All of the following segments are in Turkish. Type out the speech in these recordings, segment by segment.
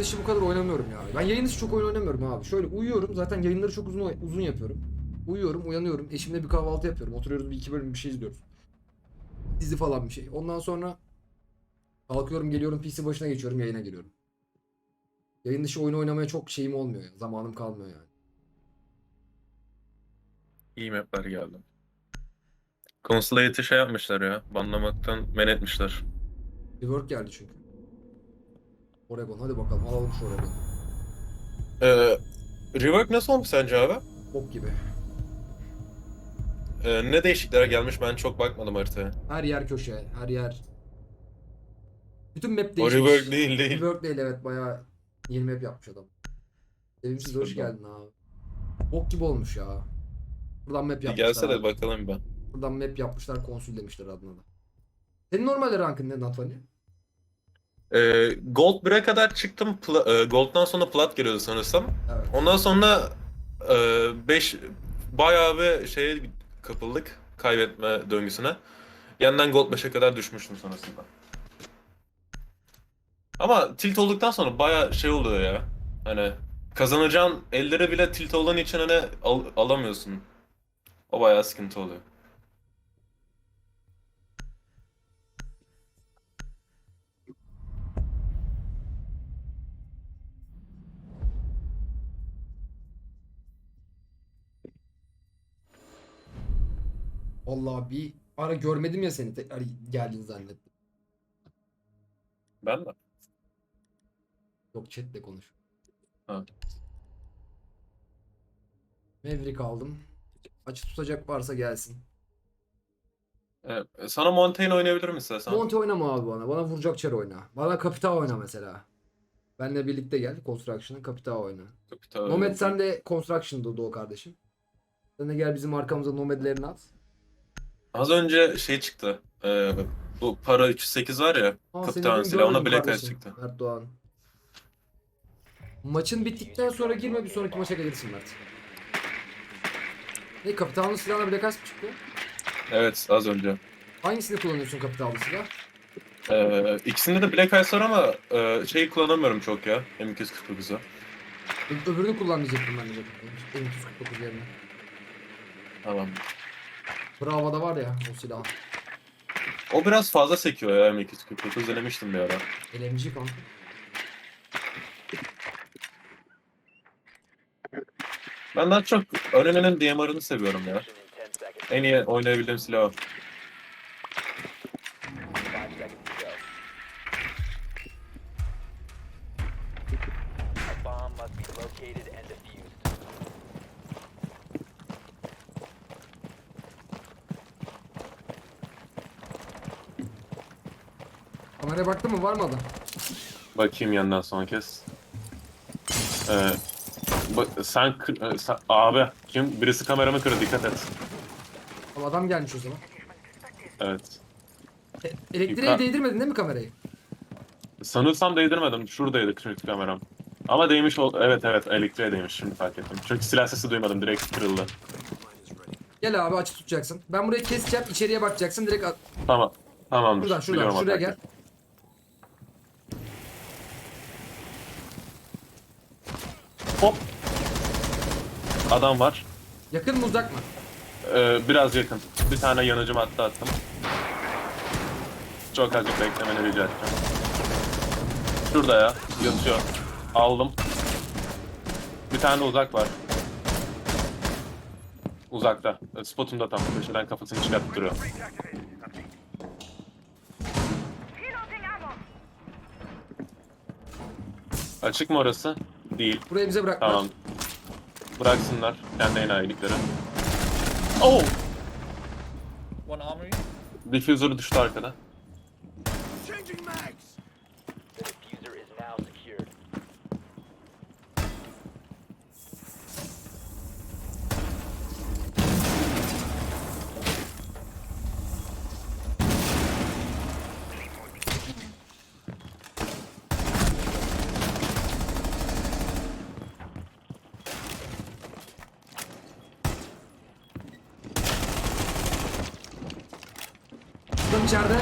dışı bu kadar oynamıyorum ya. Ben yayın dışı çok oyun oynamıyorum abi. Şöyle uyuyorum. Zaten yayınları çok uzun uzun yapıyorum. Uyuyorum, uyanıyorum. Eşimle bir kahvaltı yapıyorum. Oturuyoruz bir iki bölüm bir şey izliyoruz. Dizi falan bir şey. Ondan sonra kalkıyorum, geliyorum PC başına geçiyorum, yayına giriyorum. Yayın dışı oyun oynamaya çok şeyim olmuyor ya. Zamanım kalmıyor yani. İyi mapler geldi. Consulate'i şey yapmışlar ya. Banlamaktan men etmişler. Rework geldi çünkü. Oregon hadi bakalım alalım şu Oregon. Ee, rework nasıl olmuş sence abi? Bok gibi. Ee, ne değişiklikler gelmiş ben çok bakmadım haritaya. Her yer köşe, her yer. Bütün map O değişmiş. rework değil değil. Rework değil evet bayağı yeni map yapmış adam. Sevimsiz hoş geldin abi. Bok gibi olmuş ya. Buradan map yapmışlar. gelse de abi. bakalım ben. Buradan map yapmışlar, konsül demişler adına da. Senin normalde rankın ne Natvani? Ee, Gold 1'e kadar çıktım. Pla- e, Gold'dan sonra Plat geliyordu sanırsam. Evet. Ondan sonra 5 bayağı bir şeye kapıldık. Kaybetme döngüsüne. Yeniden Gold 5'e kadar düşmüştüm sonrasında. Ama tilt olduktan sonra bayağı şey oluyor ya. Hani kazanacağın elleri bile tilt olan için hani al- alamıyorsun. O bayağı sıkıntı oluyor. Vallahi bir ara görmedim ya seni tekrar geldin zannettim. Ben de. Yok chatle konuş. Ha. Maverick aldım. Açı tutacak varsa gelsin. Evet, sana Montaigne oynayabilirim istersen. Monty oynama abi bana. Bana vuracak çar oyna. Bana Kapita oyna mesela. Benle birlikte gel. Construction'a Kapita oyna. Kapital- Nomad sen de Construction'da Doğu kardeşim. Sen de gel bizim arkamıza Nomad'lerini at. Az önce şey çıktı. Ee, bu para 308 var ya. Aa, seni Kapitan dün silah ona Black Eyes çıktı. Mert Doğan. Maçın bittikten sonra girme bir sonraki maça gelirsin Mert. Ne kapitanın silahına Black Eyes mi çıktı? Evet az önce. Hangisini kullanıyorsun kapitanlı silah? Ee, ikisinde de Black Eyes var ama e, şeyi kullanamıyorum çok ya. M249'u. Ö- öbürünü kullanmayacaktım ben de. M249 yerine. Tamam. Bravo'da var ya o silah. O biraz fazla sekiyor ya M249 denemiştim bir ara. LMG kanka. Ben daha çok Öneri'nin DMR'ını seviyorum ya. En iyi oynayabildiğim silah o. mı var mı adam? Bakayım yandan son kez. Ee, bak, sen, kır- e, sen- abi kim birisi kameramı kırdı dikkat et. Ama adam gelmiş o zaman. Evet. E, elektriğe değdirmedin değil mi kamerayı? Sanırsam değdirmedim. Şuradaydı küçük kameram. Ama değmiş ol... Evet evet elektriğe değmiş şimdi fark ettim. Çünkü silah sesi duymadım direkt kırıldı. Gel abi açı tutacaksın. Ben burayı keseceğim. içeriye bakacaksın. Direkt at- Tamam. Tamamdır. şuradan şuradan Biliyorum şuraya gel. taktiği. Hop. Adam var. Yakın mı uzak mı? Ee, biraz yakın. Bir tane yanıcı madde attım. Çok azıcık beklemeni rica edeceğim. Şurada ya. Yatıyor. Aldım. Bir tane uzak var. Uzakta. E, Spotumda tam. Köşeden kafasını çıkartıp duruyor. Açık mı orası? Değil. Burayı bize bırakma. Tamam. Bıraksınlar kendi enayilikleri. Oh! One armory. Diffuser düştü arkada. İçeride.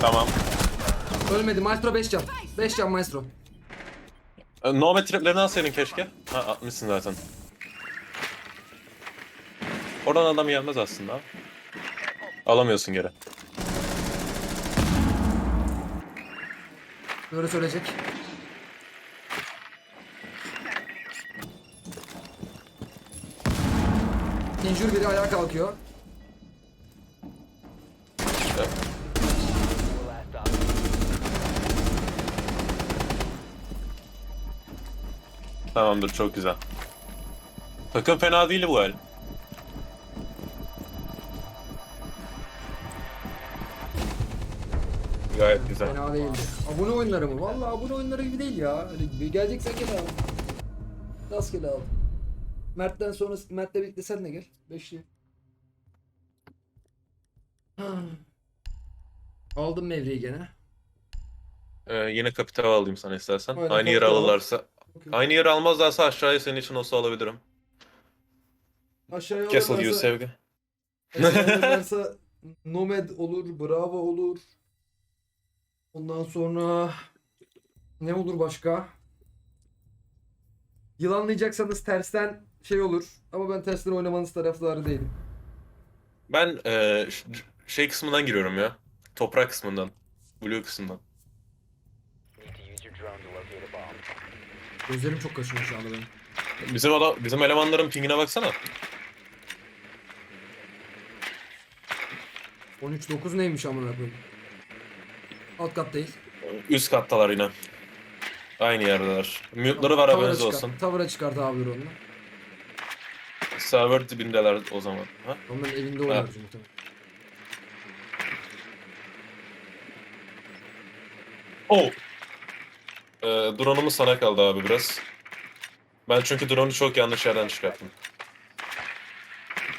Tamam. Ölmedi. Maestro 5 can. 5 can Maestro. E, Nomad triplerini alsaydın keşke. Ha atmışsın zaten. Oradan adam gelmez aslında. Alamıyorsun geri. Böyle söyleyecek. Injur biri ayağa kalkıyor. Tamamdır çok güzel. Takım fena değil bu el. Gayet güzel. Fena değildi. Abone oyunları mı? Vallahi abone oyunları gibi değil ya. Öyle bir geleceksen gel abi. Rastgele al. Mert'ten sonra Mert'le birlikte sen de gel. Beşli. Aldım mevriyi gene. Ee, yine kapital alayım sana istersen. Aynen, Aynı al. alırlarsa. Aynı yeri almazlarsa aşağıya senin için olsa alabilirim. Aşağıya Castle alırlarsa- you sevgi. aşağıya alırlarsa Nomad olur, Bravo olur. Ondan sonra ne olur başka? Yılanlayacaksanız tersten şey olur. Ama ben tersten oynamanız taraftarı değilim. Ben e, ş- şey kısmından giriyorum ya. Toprak kısmından. Blue kısmından. Need to use your drone to locate a bomb. Gözlerim çok kaşınıyor şu anda benim. Bizim adam, bizim elemanların pingine baksana. 13-9 neymiş amına koyayım. Alt kat değil. Üst kattalar yine. Aynı yerdeler. Mute'ları var Tavıra haberiniz çıkar- olsun. Tavıra çıkart abileri onunla. Server dibindeler o zaman. Ha? Onların evinde oynuyoruz muhtemelen. Oh! Ee, drone'umuz sana kaldı abi biraz. Ben çünkü drone'u çok yanlış yerden çıkarttım.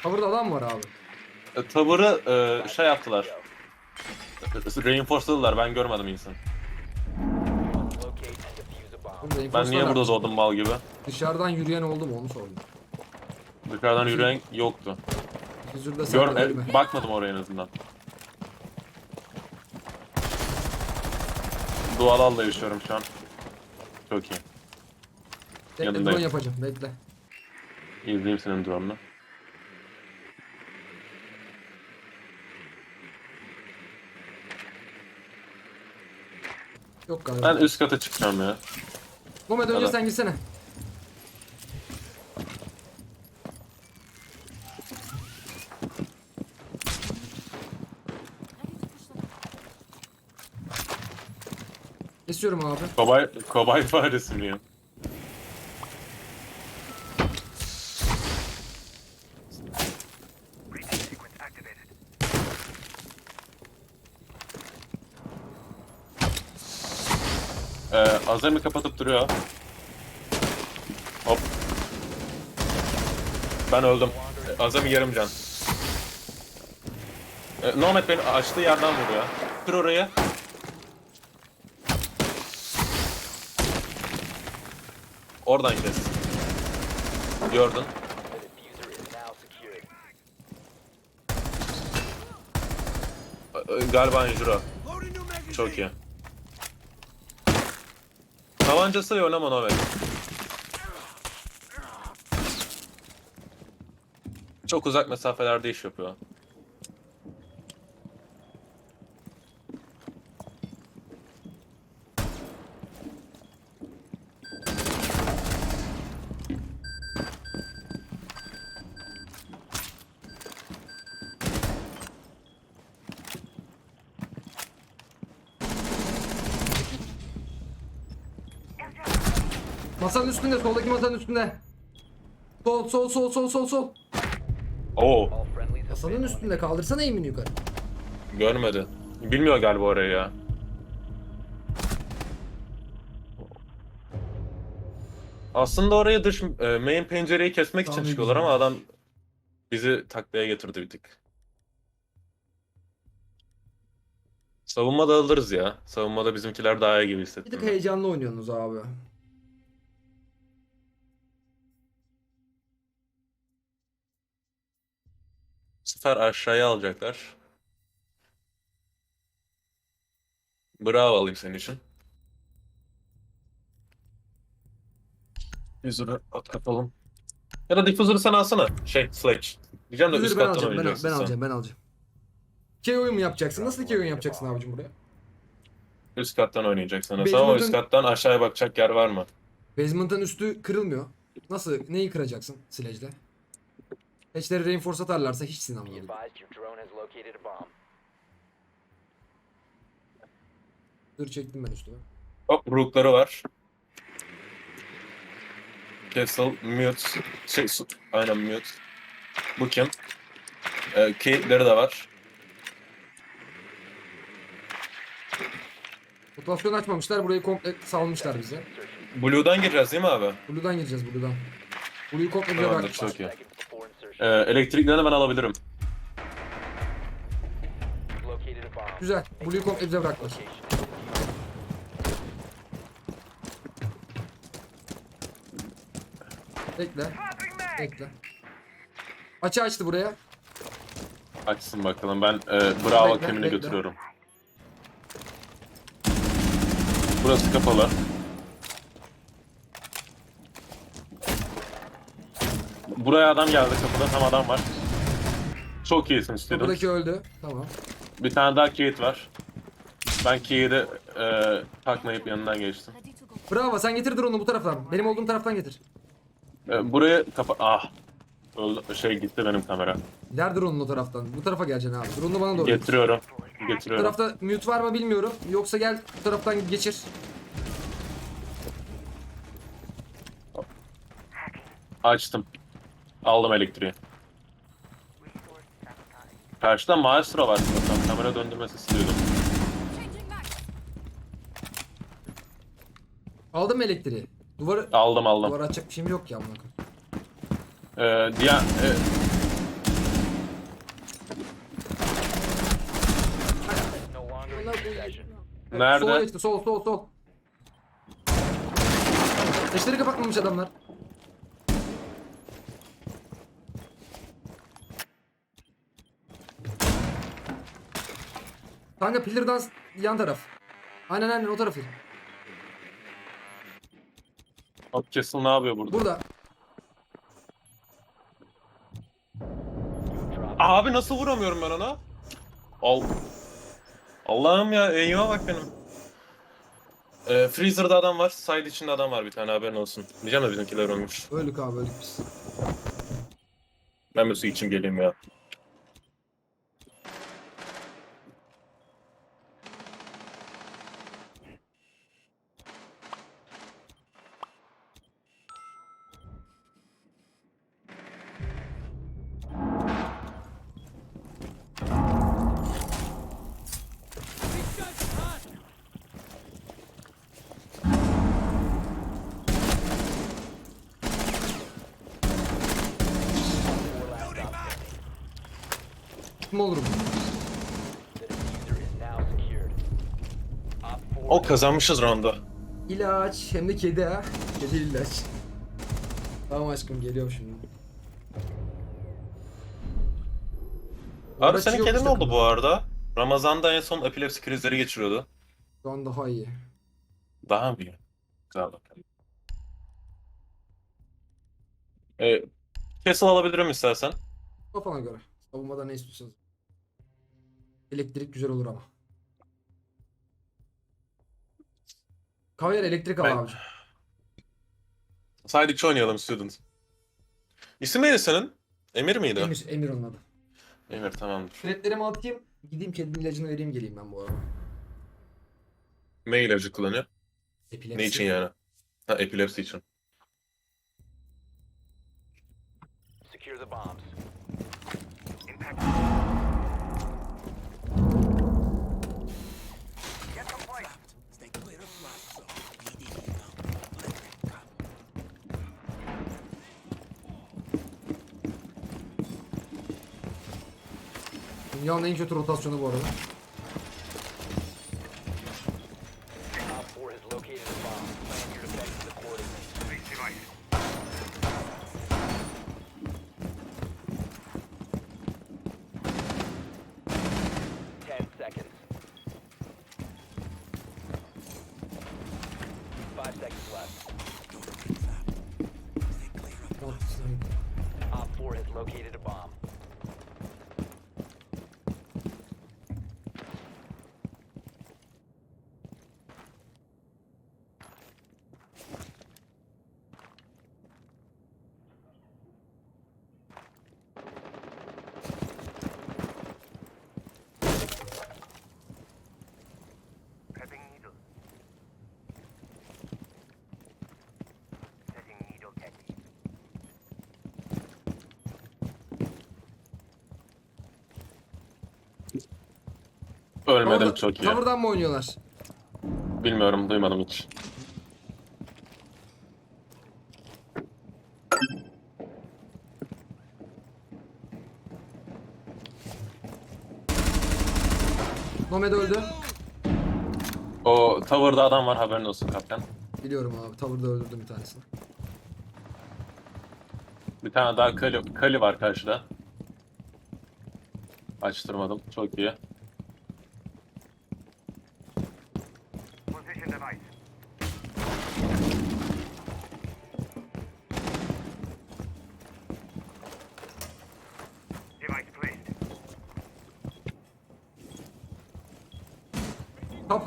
Tavırda adam var abi. E, tavırı e, şey yaptılar. Reinforceladılar ben görmedim insan. Oğlum, Ben niye burada doğdum mal gibi? Dışarıdan yürüyen oldu mu onu sordum. Dışarıdan yürüyen yoktu. Huzurda sen Gör, de ölme. e, bakmadım oraya en azından. Dualarla yaşıyorum şu an. Çok iyi. Bekle yanındayım. drone yapacağım bekle. İzleyeyim senin drone'unu. Yok galiba. Ben üst kata çıkacağım ya. Muhammed önce sen gitsene. İstiyorum abi. Kobay, kobay faresi miyim? Ee, Azami kapatıp duruyor. Hop. Ben öldüm. Ee, Azami yarım can. Ee, Nomad beni açtığı yerden vuruyor. Kır orayı. Oradan kes. Gördün. Galiba Injuro. Çok iyi. Tabancası oynama Nomad. Çok uzak mesafelerde iş yapıyor. Masanın üstünde, soldaki masanın üstünde. Sol, sol, sol, sol, sol, sol. Oo, Masanın üstünde kaldırsana eğimini yukarı. görmedi. Bilmiyor galiba orayı ya. Aslında oraya dış e, main pencereyi kesmek için çıkıyorlar ama adam bizi taklaya getirdi bir tık. Savunmada alırız ya. Savunmada bizimkiler daha iyi gibi Bir tık hissettim. ben. heyecanlı oynuyorsunuz abi. Sefer aşağıya alacaklar. Bravo alayım senin için. Diffuser'ı at kapalım. Ya da diffuser'ı sen alsana. Şey, Sledge. Diyeceğim de üst ben kattan alacağım, ben, oynayacaksın ben sen. alacağım, ben alacağım. İki oyun mu yapacaksın? Nasıl iki oyun yapacaksın abicim buraya? Üst kattan oynayacaksın. Basement'ın- Ama üst kattan aşağıya bakacak yer var mı? Basement'ın üstü kırılmıyor. Nasıl, neyi kıracaksın Sledge'de? Hatch'leri reinforce atarlarsa a bomb. Dur çektim ben üstüme. Hop, rookları var. Castle, mute. Şey, su- aynen mute. Bu kim? Ee, Kate'leri de var. Rotasyon açmamışlar, burayı komple salmışlar bize. Blue'dan gireceğiz değil mi abi? Blue'dan gireceğiz Blue'dan. Blue'yu komple bize Tamamdır, bırakmışlar. çok iyi. Ee, elektriklerini ben alabilirim. Güzel, Blue'yu komple bize. Location. Bekle. Bekle. Açı açtı buraya. Açsın bakalım. Ben e, Bravo Bekle, kemini bekle. götürüyorum. Burası kapalı. Buraya adam geldi. Kapıda tam adam var. Çok iyisin istedim. Buradaki öldü. Tamam. Bir tane daha Kate var. Ben Kate'i e, takmayıp yanından geçtim. Bravo sen getir drone'u bu taraftan. Benim olduğum taraftan getir. E, burayı kapa... Ah! Öldü- Şey gitti benim kamera. Ver drone'un o taraftan. Bu tarafa geleceksin abi. Drone'u bana doğru. getir. Getiriyorum. Bu Getiriyorum. tarafta mute var mı bilmiyorum. Yoksa gel bu taraftan geçir. Açtım. Aldım elektriği. Karşıda maestro var sanırsam. Kamera döndürmesi max. Aldım mı elektriği. Duvarı Aldım aldım. duvar açacak bir şeyim yok ya amına koyayım. Ee, diğer... e, No longer in Vallahi bu- possession. Sola nerede? geçti. Sol sol sol. Eşleri kapatmamış adamlar. Kanka Pillar'dan yan taraf. Aynen aynen o tarafı. Hop Castle ne yapıyor burada? Burada. Abi nasıl vuramıyorum ben ona? Al. Allah'ım ya eğime bak benim. Ee, Freezer'da adam var. Side içinde adam var bir tane haberin olsun. Diyeceğim de bizimkiler ölmüş. Öldük abi öldük biz. Ben bir su içim geleyim ya. Op 4 O kazanmışız round'u. İlaç hem de kedi ha. Kedi ilaç. Tamam aşkım geliyorum şimdi. Abi Uğraşıyor senin kedin işte ne oldu bu arada? Ramazan'da en son epilepsi krizleri geçiriyordu. Şu an daha iyi. Daha mı iyi? Güzel bakalım. Ee, Castle alabilirim istersen. Kafana göre. Savunmada ne istiyorsanız. Elektrik güzel olur ama. Kavyer elektrik al Ben- abicim. Side içi oynayalım student. İsim neydi senin? Emir miydi? Emir, Emir onun adı. Emir tamamdır. Fretlerimi atayım. Gideyim kedinin ilacını vereyim geleyim ben bu arada. Ne ilacı kullanıyor? Epilepsi. Ne için yani? Ha epilepsi için. secure the bombs. Dünyanın en kötü rotasyonu bu arada. Op 4 has located a bomb. Plan your defenses accordingly. Ten seconds. Five seconds left. Op 4 has located a bomb. Prepping needle. Setting needle technique. Ölmedim Cover'da- çok iyi. Cover'dan mı oynuyorlar? Bilmiyorum duymadım hiç. Nomad öldü. O tower'da adam var haberin olsun kaptan. Biliyorum abi. Tower'da öldürdüm bir tanesini. Bir tane daha Kali, Kali var karşıda. Açtırmadım. Çok iyi.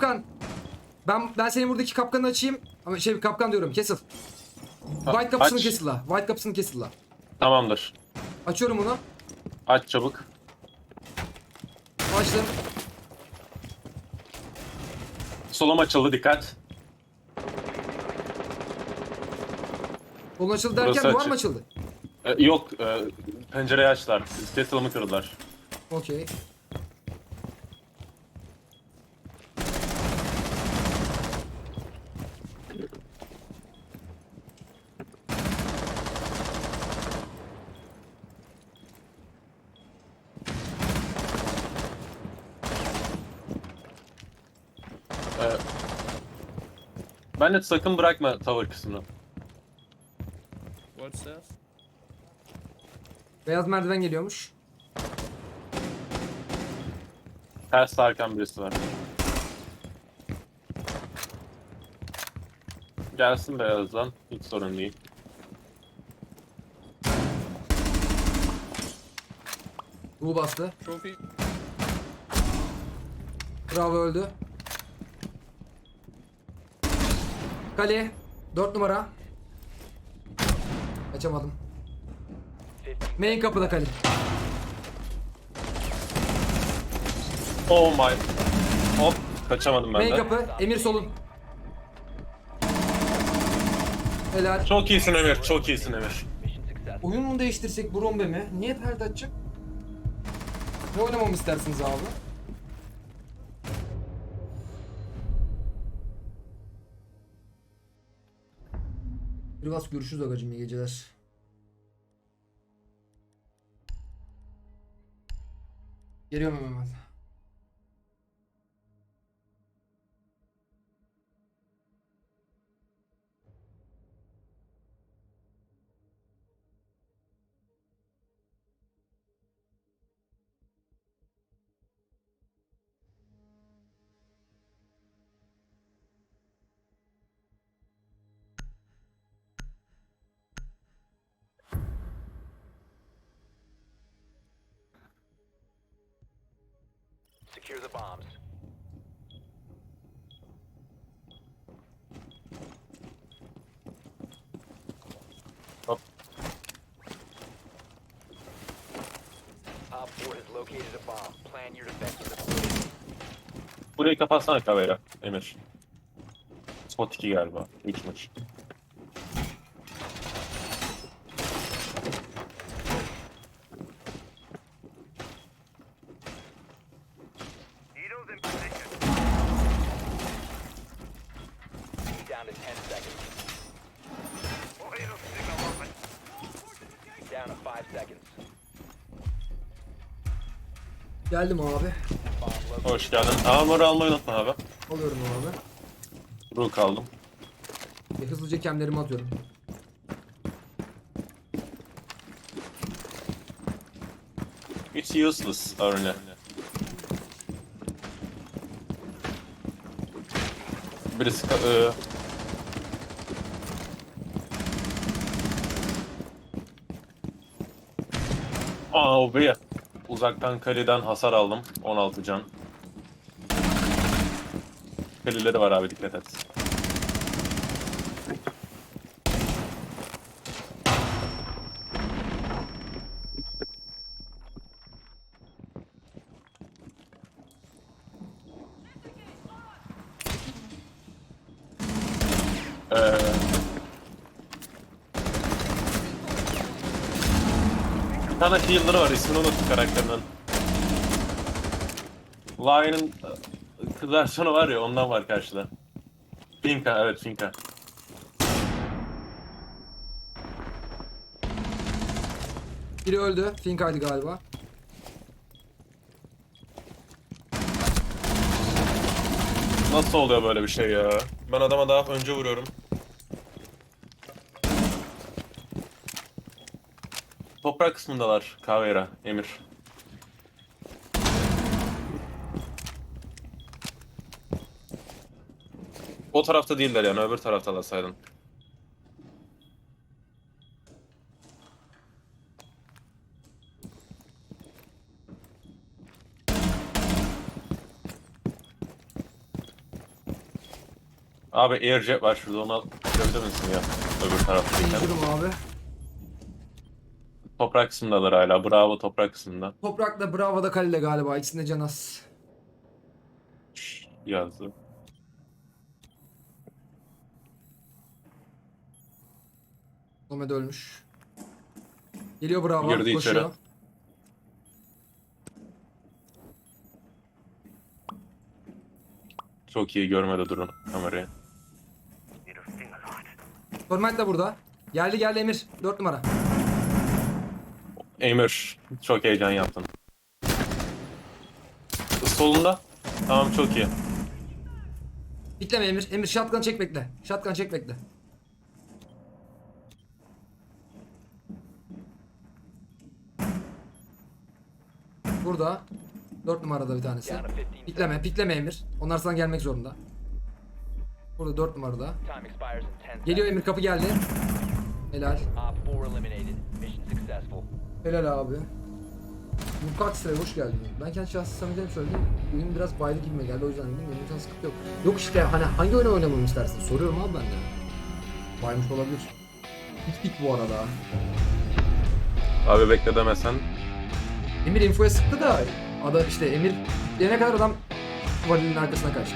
Kapkan. Ben ben senin buradaki kapkanı açayım. Ama şey kapkan diyorum. Castle. White kapısını aç. kesil la. White kapısını kesil la. Tamamdır. Açıyorum onu. Aç çabuk. Açtım. Solum açıldı dikkat. Kolun açıldı Burası derken duvar açık. mı açıldı? Ee, yok e, pencereyi açtılar. Castle'ımı kırdılar. Okey. De sakın bırakma tower kısmını. What's this? Beyaz merdiven geliyormuş. Ters sarkan birisi var. Gelsin beyazdan. Hiç sorun değil. Bu bastı. Trophy? Bravo öldü. Kale. 4 numara. Açamadım. 15 Main kapıda kale. Oh my. Hop. Kaçamadım ben Main de. kapı. Emir solun. Helal. Çok iyisin Emir. Çok iyisin Emir. Oyun mu değiştirsek Brombe mi? Niye perde açacak? Ne oynamamı istersiniz abi? Rivas görüşürüz agacım iyi geceler. Geliyorum hemen. Secure the bombs. Hop. Op 4 has located a bomb. Plan your defense with a Burayı kapatsana kavera Emir. Spot 2 galiba. 3'müş. Needles Geldim abi. Hoş geldin. Armor almayı unutma abi. Alıyorum abi. Rook aldım. Ve hızlıca kemlerimi atıyorum. It's useless örne. Birisi ka- e, Aa o be. Uzaktan kaleden hasar aldım. 16 can. Kaleleri var abi dikkat et. Ee, tane healer'ı var ismini unuttum karakterinin. Lion'ın e, versiyonu var ya ondan var karşıda. Finka evet Finka. Biri öldü. Finkaydı galiba. Nasıl oluyor böyle bir şey ya? Ben adama daha önce vuruyorum. Toprak kısmındalar Kavera, Emir. O tarafta değiller yani öbür taraftalar saydın. Abi airjet var şurada onu al. Misin ya? Öbür taraftayken. İncirim abi. Toprak kısmındalar hala. Bravo toprak kısmında. Toprak'la Bravo'da Kalile galiba. İkisinde Canas. Yazdı. Nomad ölmüş. Geliyor Bravo. Girdi koşuyor. içeri. Çok iyi görmedi durun kamerayı. Torment de burada. Geldi geldi Emir. 4 numara. Emir çok heyecan yaptın. Solunda. Tamam çok iyi. Bitleme Emir. Emir shotgun çek bekle. Shotgun çek bekle. Burada. 4 numarada bir tanesi. Down to 15 Pikleme, pikleme Emir. Onlar sana gelmek zorunda. Burada 4 numarada. Time expires in 10 seconds. Geliyor Emir kapı geldi. Helal. Helal abi. Lukaku Sıra'ya hoş geldin. Ben kendi şahsi samimiyetim söyledim. Oyun biraz baylı gibime geldi o yüzden dedim. Benim için sıkıntı yok. Yok işte hani hangi oyunu oynamamı istersin? Soruyorum abi ben de. Baymış olabilir. Hiç bit bu arada. Abi bekle demesen. Emir infoya sıktı da ada işte Emir gelene kadar adam Valinin arkasına kaçtı.